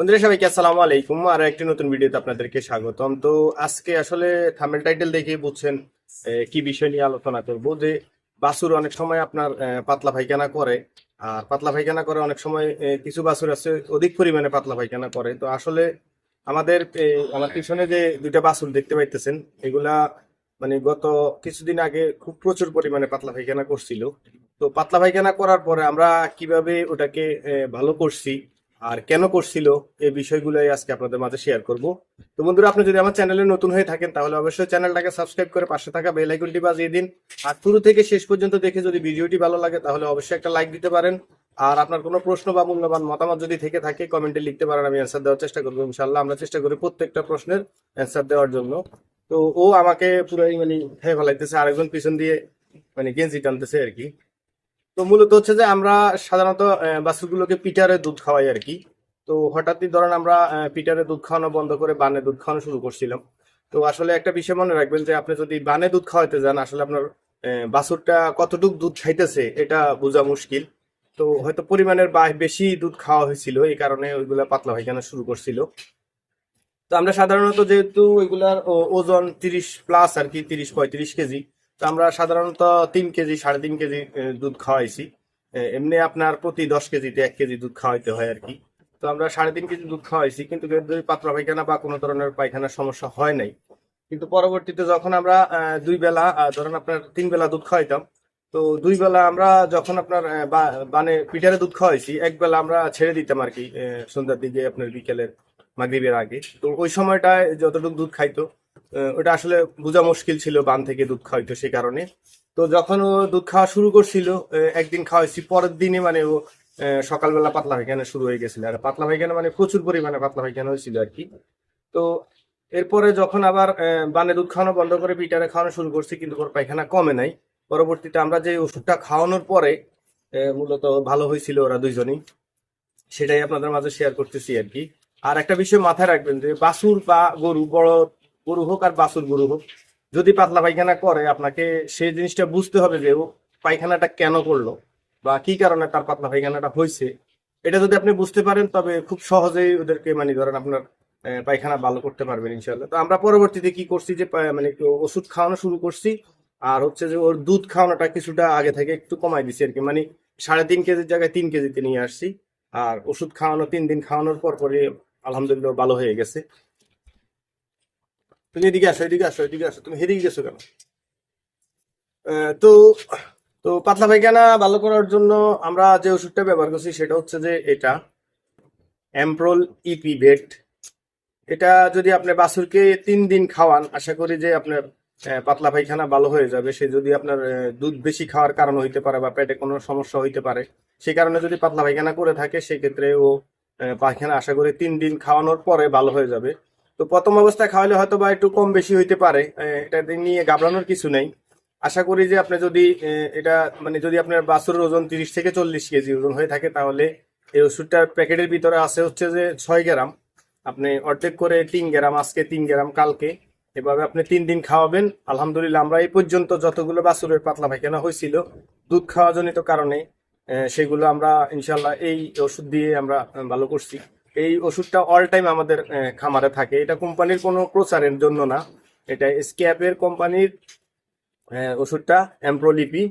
বন্ধুরা সবাইকে আসসালামু আলাইকুম। আর একটি নতুন ভিডিওতে আপনাদেরকে স্বাগতম। তো আজকে আসলে থামেল টাইটেল দেখে বুঝছেন কি বিষয় নিয়ে আলোচনা করব যে বাছুর অনেক সময় আপনার পাতলা পায়খানা করে। আর পাতলা পায়খানা করে অনেক সময় কিছু বাছুর আছে, অধিক পরিমাণে পাতলা পায়খানা করে। তো আসলে আমাদের আমার পিছনে যে দুইটা বাছুর দেখতে পাইতেছেন, এগুলা মানে গত কিছুদিন আগে খুব প্রচুর পরিমাণে পাতলা পায়খানা করছিল। তো পাতলা পায়খানা করার পরে আমরা কীভাবে ওটাকে ভালো করছি আর কেন করছিল, এই বিষয়গুলোই আজকে আপনাদের মাঝে শেয়ার করব। তো বন্ধুরা, আপনি যদি আমার চ্যানেলে নতুন হয়ে থাকেন, তাহলে অবশ্যই চ্যানেলটাকে সাবস্ক্রাইব করে পাশে থাকা বেল আইকনটি বাজিয়ে দিন। আর শুরু থেকে শেষ পর্যন্ত দেখে যদি ভিডিওটি ভালো লাগে, তাহলে অবশ্যই একটা লাইক দিতে পারেন। আর আপনার কোনো প্রশ্ন বা মূল্যবান মতামত যদি থেকে থাকে কমেন্টে লিখতে পারেন, আমি অ্যান্সার দেওয়ার চেষ্টা করব ইনশাল্লাহ আমরা চেষ্টা করি প্রত্যেকটা প্রশ্নের অ্যান্সার দেওয়ার জন্য। তো ও আমাকে পুরোই মানে খেয়ে ফেলাইতেছে, আরেকজন পিছন দিয়ে মানে গেঞ্জি টানতেছে আর কি। তো মূলত হচ্ছে যে আমরা সাধারণত বাছুরগুলোকে পিটারে দুধ খাওয়াই আর কি। তো হঠাৎই ধরেন আমরা পিটারে দুধ খাওয়ানো বন্ধ করে বানে দুধ খাওয়ানো শুরু করছিলাম। তো আসলে একটা বিষয় মনে রাখবেন যে আপনি যদি বানে দুধ খাওয়াইতে যান, আসলে আপনার বাছুরটা কতটুক দুধ খাইতেছে এটা বোঝা মুশকিল। তো হয়তো পরিমাণের বেশি দুধ খাওয়া হয়েছিল, এই কারণে ওইগুলা পাতলা পায়খানা শুরু করছিল। তো আমরা সাধারণত যেহেতু ওইগুলার ওজন তিরিশ প্লাস আর কি, তিরিশ পঁয়ত্রিশ কেজি তো আমরা সাধারণত তিন কেজি, সাড়ে তিন কেজি দুধ খাওয়াইছি। এমনি আপনার প্রতি দশ কেজিতে এক কেজি দুধ খাওয়াইতে হয় আর কি তো আমরা সাড়ে তিন কেজি দুধ খাওয়াইছি, কিন্তু যদি পাতলা পায়খানা বা কোনো ধরনের পায়খানার সমস্যা হয় নাই। কিন্তু পরবর্তীতে যখন আমরা দুই বেলা ধরেন আপনার তিন বেলা দুধ খাওয়াইতাম, তো দুই বেলা আমরা যখন আপনার মানে পিঠারে দুধ খাওয়াইছি, এক বেলা আমরা ছেড়ে দিতাম আর কি সন্ধ্যার দিকে আপনার বিকেলের মাগরিবের আগে। তো ওই সময়টায় যতটুকু দুধ খাইতো ওটা আসলে বোঝা মুশকিল ছিল বান থেকে দুধ খাওয়াইতো সে কারণে। তো যখন ও দুধ খাওয়া শুরু করছিল একদিন খাওয়াইছি পরের দিনে মানে ও সকালবেলা পাতলা পায়খানা শুরু হয়ে গেছিল। আর পাতলা পায়খানা মানে প্রচুর পরিমাণে পাতলা পায়খানা হয়েছিল আর কি। তো এরপরে যখন আবার বানে দুধ খাওয়ানো বন্ধ করে পিটারে খাওয়ানো শুরু করছি, কিন্তু ওর পায়খানা কমে নাই। পরবর্তীতে আমরা যে ওষুধটা খাওয়ানোর পরে মূলত ভালো হয়েছিল ওরা দুইজনই। সেটাই আপনাদের মাঝে শেয়ার করতেছি আর কি। আর একটা বিষয় মাথায় রাখবেন যে বাছুর বা গরু বড় গরু হোক আর বাছুর গরু হোক, যদি পাতলা পায়খানা করে, আপনাকে সেই জিনিসটা বুঝতে হবে যে ও পায়খানাটা কেন করল বা কি কারণে তার পাতলা পায়খানাটা হয়েছে। এটা যদি আপনি বুঝতে পারেন, তবে খুব সহজেই ওদেরকে মানে ধরেন আপনার পায়খানা ভালো করতে পারবেন ইনশাল্লাহ তো আমরা পরবর্তীতে কি করছি যে মানে একটু ওষুধ খাওয়ানো শুরু করছি, আর হচ্ছে যে ওর দুধ খাওয়ানোটা কিছুটা আগে থেকে একটু কমাই দিছি আর কি। মানে সাড়ে তিন কেজির জায়গায় তিন কেজিতে নিয়ে আসছি, আর ওষুধ খাওয়ানো, তিন দিন খাওয়ানোর পর পরে আলহামদুলিল্লাহ ভালো হয়ে গেছে। তুমি এদিকে আসো এদিকে আসো এদিকে আসো। তুমি হেরিয়ে গেছো কেন? তো তো পাতলা পায়খানা ভালো করার জন্য আমরা যে ওষুধটা ব্যবহার করছি সেটা হচ্ছে যে এটা অ্যাম্প্রোল ইপি ভেট এটা যদি আপনি বাছুরকে তিন দিন খাওয়ান, আশা করি যে আপনার পাতলা পায়খানা ভালো হয়ে যাবে। সে যদি আপনার দুধ বেশি খাওয়ার কারণ হইতে পারে বা পেটে কোনো সমস্যা হইতে পারে সেই কারণে যদি পাতলা পায়খানা করে থাকে, সেক্ষেত্রে ও পায়খানা আশা করি তিন দিন খাওয়ানোর পরে ভালো হয়ে যাবে। তো প্রথম অবস্থায় খাওয়ালে হয়তো বা একটু কম বেশি হইতে পারে এটা নিয়ে ঘাবড়ানোর কিছু নেই। আশা করি যে আপনি যদি এটা মানে যদি আপনার বাছুরের ওজন তিরিশ থেকে চল্লিশ কেজি ওজন হয়ে থাকে, তাহলে এই ওষুধটার প্যাকেটের ভিতরে আছে হচ্ছে যে ছয় গ্রাম। আপনি অর্ধেক করে তিন গ্রাম, আজকে তিন গ্রাম, কালকে। এভাবে আপনি তিন দিন খাওয়াবেন। আলহামদুলিল্লাহ, আমরা এই পর্যন্ত যতগুলো বাছুরের পাতলা পায়খানা হয়েছিল, দুধ খাওয়া জনিত কারণে সেগুলো আমরা ইনশাল্লাহ এই ওষুধ দিয়ে আমরা ভালো করছি। এই ওষুধটা অল টাইম আমাদের খামারে থাকে। এটা কোম্পানির কোনো প্রচারের জন্য না। এটা স্ক্যাপের কোম্পানির ওষুধটা অ্যাম্প্রোলিপি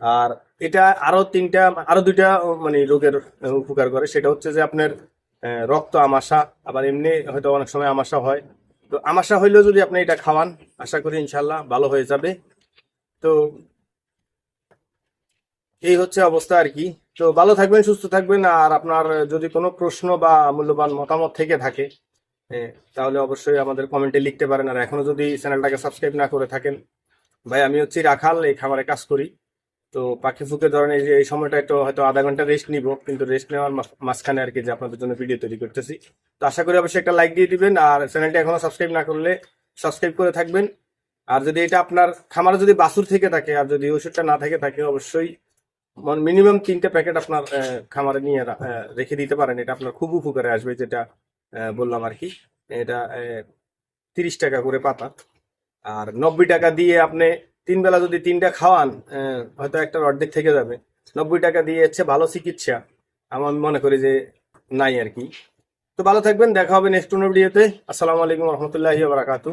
আর এটা আরও তিনটা আরও দুইটা মানে রোগের উপকার করে। সেটা হচ্ছে যে আপনার রক্ত আমাশা। আবার এমনি হয়তো অনেক সময় আমাশা হয়। তো আমাশা হইলেও যদি আপনি এটা খাওয়ান, আশা করি ইনশাল্লাহ ভালো হয়ে যাবে। তো এই হচ্ছে অবস্থা আর কি। তো ভালো থাকবেন, সুস্থ থাকবেন। আর আপনার যদি কোনো প্রশ্ন বা মূল্যবান মতামত থেকে থাকে তাহলে অবশ্যই আমাদের কমেন্টে লিখতে পারেন। আর এখনও যদি চ্যানেলটাকে সাবস্ক্রাইব না করে থাকেন, ভাই, আমি হচ্ছি রাখাল, এই খামারে কাজ করি। তো পাখি ফুকে ধরেন, এই যে, এই সময়টা একটু হয়তো আধা ঘণ্টা রেস্ট নিব, কিন্তু রেস্ট নেওয়ার মাঝখানে আর কি যে আপনাদের জন্য ভিডিও তৈরি করতেছি। তো আশা করি অবশ্যই একটা লাইক দিয়ে দিবেন। আর চ্যানেলটা এখনও সাবস্ক্রাইব না করলে সাবস্ক্রাইব করে থাকবেন। আর যদি এটা আপনার খামারে যদি বাছুর থেকে থাকে, আর যদি ওষুধটা না থেকে থাকে, অবশ্যই মিনিমাম তিনটে প্যাকেট আপনার খামারে নিয়ে রেখে দিতে পারেন। এটা আপনার খুব উপকারে আসবে যেটা বললাম আর কি। এটা তিরিশ টাকা করে পাতা। আর নব্বই টাকা দিয়ে আপনি তিন বেলা যদি তিনটা খাওয়ান হয়তো একটা অর্ধেক থেকে যাবে। নব্বই টাকা দিয়ে হচ্ছে ভালো চিকিৎসা। আমার মনে করি যে নাই আর কি। তো ভালো থাকবেন, দেখা হবে নেক্সট ভিডিওতে আসসালামু আলাইকুম রহমতুল্লাহি বারাকাতু